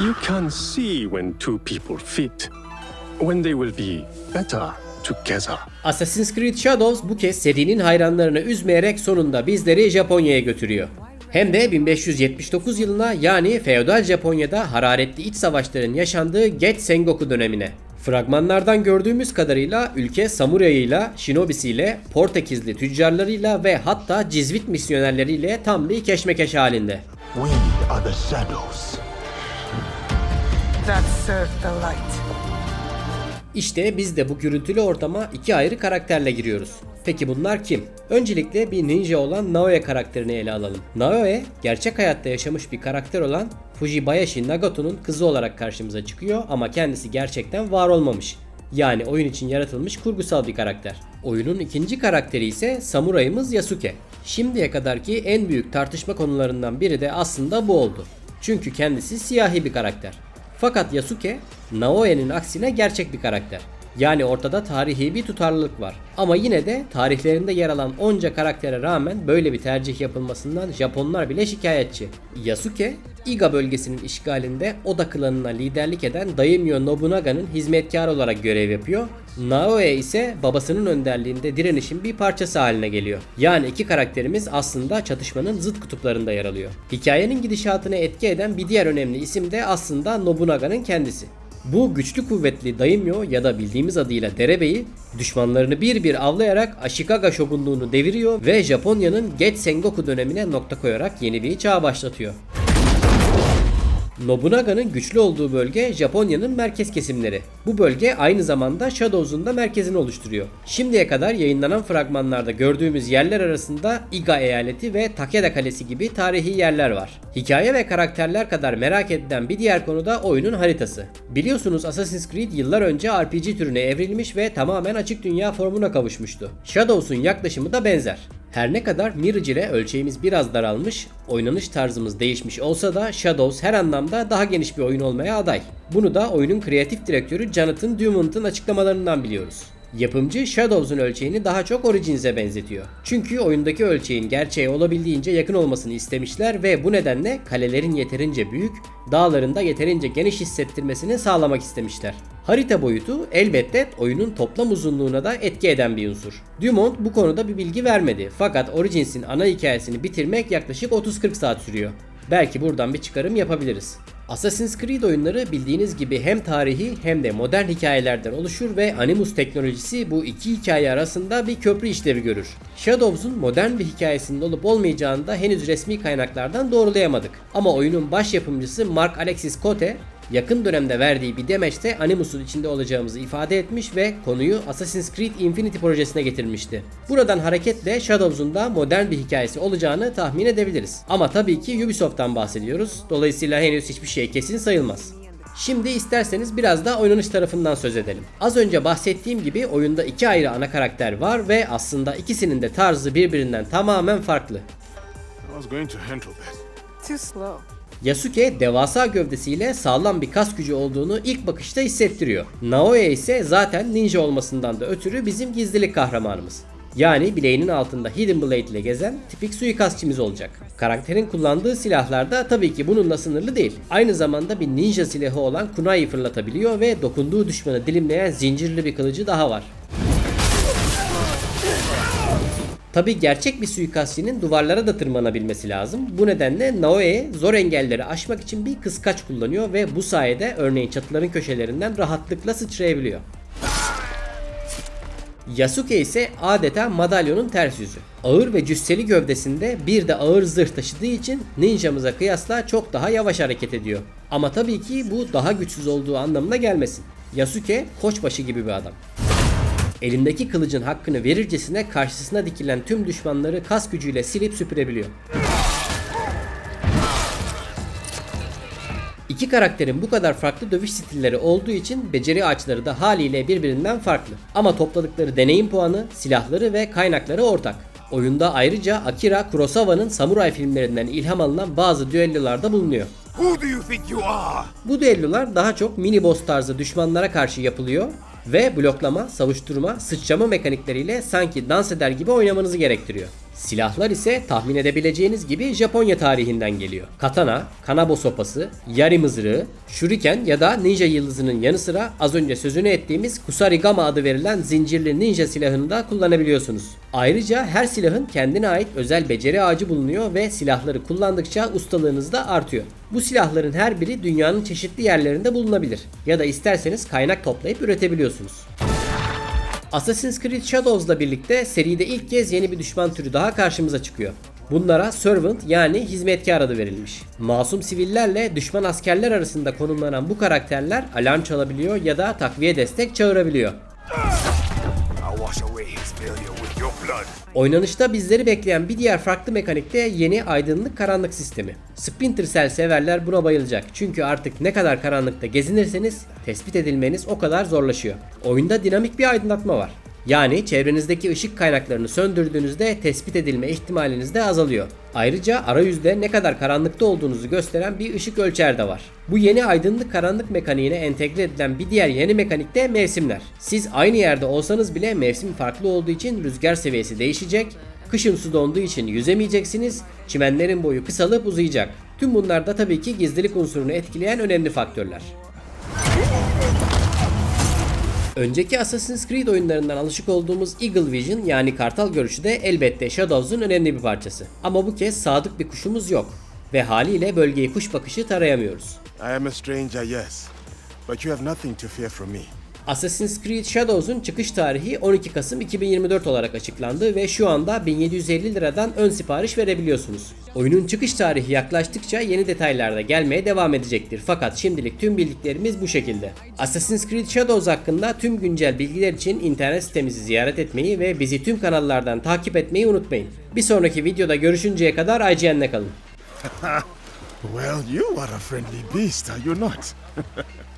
You can see when two people fit, when they will be better together. Assassin's Creed Shadows bu kez serinin hayranlarını üzmeyerek sonunda bizleri Japonya'ya götürüyor. Hem de 1579 yılına yani feodal Japonya'da hararetli iç savaşların yaşandığı Get Sengoku dönemine. Fragmanlardan gördüğümüz kadarıyla ülke samurayıyla, shinobisiyle, Portekizli tüccarlarıyla ve hatta Cizvit misyonerleriyle tam bir keşmekeş halinde. We are the shadows. That serve the light. İşte biz de bu gürültülü ortama iki ayrı karakterle giriyoruz. Peki bunlar kim? Öncelikle bir ninja olan Naoya karakterini ele alalım. Naoya, gerçek hayatta yaşamış bir karakter olan Fujibayashi Nagato'nun kızı olarak karşımıza çıkıyor ama kendisi gerçekten var olmamış. Yani oyun için yaratılmış kurgusal bir karakter. Oyunun ikinci karakteri ise samurayımız Yasuke. Şimdiye kadarki en büyük tartışma konularından biri de aslında bu oldu. Çünkü kendisi siyahi bir karakter. Fakat Yasuke, Naoya'nın aksine gerçek bir karakter. Yani ortada tarihi bir tutarlılık var. Ama yine de tarihlerinde yer alan onca karaktere rağmen böyle bir tercih yapılmasından Japonlar bile şikayetçi. Yasuke, Iga bölgesinin işgalinde Oda klanına liderlik eden Daimyo Nobunaga'nın hizmetkarı olarak görev yapıyor. Naoya ise babasının önderliğinde direnişin bir parçası haline geliyor. Yani iki karakterimiz aslında çatışmanın zıt kutuplarında yer alıyor. Hikayenin gidişatını etki eden bir diğer önemli isim de aslında Nobunaga'nın kendisi. Bu güçlü kuvvetli Daimyo ya da bildiğimiz adıyla derebeyi düşmanlarını bir bir avlayarak Ashikaga şogunluğunu deviriyor ve Japonya'nın Get Sengoku dönemine nokta koyarak yeni bir çağ başlatıyor. Nobunaga'nın güçlü olduğu bölge Japonya'nın merkez kesimleri. Bu bölge aynı zamanda Shadows'un da merkezini oluşturuyor. Şimdiye kadar yayınlanan fragmanlarda gördüğümüz yerler arasında Iga eyaleti ve Takeda Kalesi gibi tarihi yerler var. Hikaye ve karakterler kadar merak edilen bir diğer konu da oyunun haritası. Biliyorsunuz Assassin's Creed yıllar önce RPG türüne evrilmiş ve tamamen açık dünya formuna kavuşmuştu. Shadows'un yaklaşımı da benzer. Her ne kadar Mirage ile ölçeğimiz biraz daralmış, oynanış tarzımız değişmiş olsa da Shadows her anlamda daha geniş bir oyun olmaya aday. Bunu da oyunun kreatif direktörü Jonathan Dumont'un açıklamalarından biliyoruz. Yapımcı Shadows'un ölçeğini daha çok Origins'e benzetiyor. Çünkü oyundaki ölçeğin gerçeğe olabildiğince yakın olmasını istemişler ve bu nedenle kalelerin yeterince büyük, dağların da yeterince geniş hissettirmesini sağlamak istemişler. Harita boyutu elbette oyunun toplam uzunluğuna da etki eden bir unsur. Dumont bu konuda bir bilgi vermedi fakat Origins'in ana hikayesini bitirmek yaklaşık 30-40 saat sürüyor. Belki buradan bir çıkarım yapabiliriz. Assassin's Creed oyunları bildiğiniz gibi hem tarihi hem de modern hikayelerden oluşur ve Animus teknolojisi bu iki hikaye arasında bir köprü işlevi görür. Shadows'un modern bir hikayesinin olup olmayacağını da henüz resmi kaynaklardan doğrulayamadık. Ama oyunun baş yapımcısı Mark Alexis Cote yakın dönemde verdiği bir demeçte Animus'un içinde olacağımızı ifade etmiş ve konuyu Assassin's Creed Infinity projesine getirmişti. Buradan hareketle Shadows'un da modern bir hikayesi olacağını tahmin edebiliriz. Ama tabii ki Ubisoft'tan bahsediyoruz. Dolayısıyla henüz hiçbir şey kesin sayılmaz. Şimdi isterseniz biraz da oynanış tarafından söz edelim. Az önce bahsettiğim gibi oyunda iki ayrı ana karakter var ve aslında ikisinin de tarzı birbirinden tamamen farklı. I was going to handle that. Too slow. Yasuke devasa gövdesiyle sağlam bir kas gücü olduğunu ilk bakışta hissettiriyor. Naoya ise zaten ninja olmasından da ötürü bizim gizlilik kahramanımız. Yani bileğinin altında Hidden Blade ile gezen tipik suikastçımız olacak. Karakterin kullandığı silahlar da tabii ki bununla sınırlı değil. Aynı zamanda bir ninja silahı olan kunai fırlatabiliyor ve dokunduğu düşmanı dilimleyen zincirli bir kılıcı daha var. Tabi gerçek bir suikastçinin duvarlara da tırmanabilmesi lazım. Bu nedenle Naoe zor engelleri aşmak için bir kıskaç kullanıyor ve bu sayede örneğin çatıların köşelerinden rahatlıkla sıçrayabiliyor. Yasuke ise adeta madalyonun ters yüzü. Ağır ve cüsseli gövdesinde bir de ağır zırh taşıdığı için ninjamıza kıyasla çok daha yavaş hareket ediyor. Ama tabii ki bu daha güçsüz olduğu anlamına gelmesin. Yasuke koçbaşı gibi bir adam. Elindeki kılıcın hakkını verircesine karşısına dikilen tüm düşmanları kas gücüyle silip süpürebiliyor. İki karakterin bu kadar farklı dövüş stilleri olduğu için beceri ağaçları da haliyle birbirinden farklı. Ama topladıkları deneyim puanı, silahları ve kaynakları ortak. Oyunda ayrıca Akira Kurosawa'nın samuray filmlerinden ilham alınan bazı düellolar da bulunuyor. Who do you think you are? Bu düellolar daha çok mini boss tarzı düşmanlara karşı yapılıyor ve bloklama, savuşturma, sıçrama mekanikleriyle sanki dans eder gibi oynamanızı gerektiriyor. Silahlar ise tahmin edebileceğiniz gibi Japonya tarihinden geliyor. Katana, kanabo sopası, yari mızrağı, shuriken ya da ninja yıldızının yanı sıra az önce sözünü ettiğimiz kusarigama adı verilen zincirli ninja silahını da kullanabiliyorsunuz. Ayrıca her silahın kendine ait özel beceri ağacı bulunuyor ve silahları kullandıkça ustalığınız da artıyor. Bu silahların her biri dünyanın çeşitli yerlerinde bulunabilir ya da isterseniz kaynak toplayıp üretebiliyorsunuz. Assassin's Creed Shadows'la birlikte seride ilk kez yeni bir düşman türü daha karşımıza çıkıyor. Bunlara Servant yani hizmetkar adı verilmiş. Masum sivillerle düşman askerler arasında konumlanan bu karakterler alarm çalabiliyor ya da takviye destek çağırabiliyor. Oynanışta bizleri bekleyen bir diğer farklı mekanik de yeni aydınlık karanlık sistemi. Splinter Cell severler buna bayılacak. Çünkü artık ne kadar karanlıkta gezinirseniz tespit edilmeniz o kadar zorlaşıyor. Oyunda dinamik bir aydınlatma var. Yani çevrenizdeki ışık kaynaklarını söndürdüğünüzde tespit edilme ihtimaliniz de azalıyor. Ayrıca arayüzde ne kadar karanlıkta olduğunuzu gösteren bir ışık ölçer de var. Bu yeni aydınlık karanlık mekaniğine entegre edilen bir diğer yeni mekanik de mevsimler. Siz aynı yerde olsanız bile mevsim farklı olduğu için rüzgar seviyesi değişecek, kışın su donduğu için yüzemeyeceksiniz, çimenlerin boyu kısalıp uzayacak. Tüm bunlar da tabii ki gizlilik unsurunu etkileyen önemli faktörler. Önceki Assassin's Creed oyunlarından alışık olduğumuz Eagle Vision yani kartal görüşü de elbette Shadows'un önemli bir parçası. Ama bu kez sadık bir kuşumuz yok ve haliyle bölgeyi kuş bakışı tarayamıyoruz. I am a stranger, yes, but you have nothing to fear from me. Assassin's Creed Shadows'un çıkış tarihi 12 Kasım 2024 olarak açıklandı ve şu anda 1750 liradan ön sipariş verebiliyorsunuz. Oyunun çıkış tarihi yaklaştıkça yeni detaylar da gelmeye devam edecektir. Fakat şimdilik tüm bildiklerimiz bu şekilde. Assassin's Creed Shadows hakkında tüm güncel bilgiler için internet sitemizi ziyaret etmeyi ve bizi tüm kanallardan takip etmeyi unutmayın. Bir sonraki videoda görüşünceye kadar IGN'le kalın. Well, you are a friendly beast, are you not?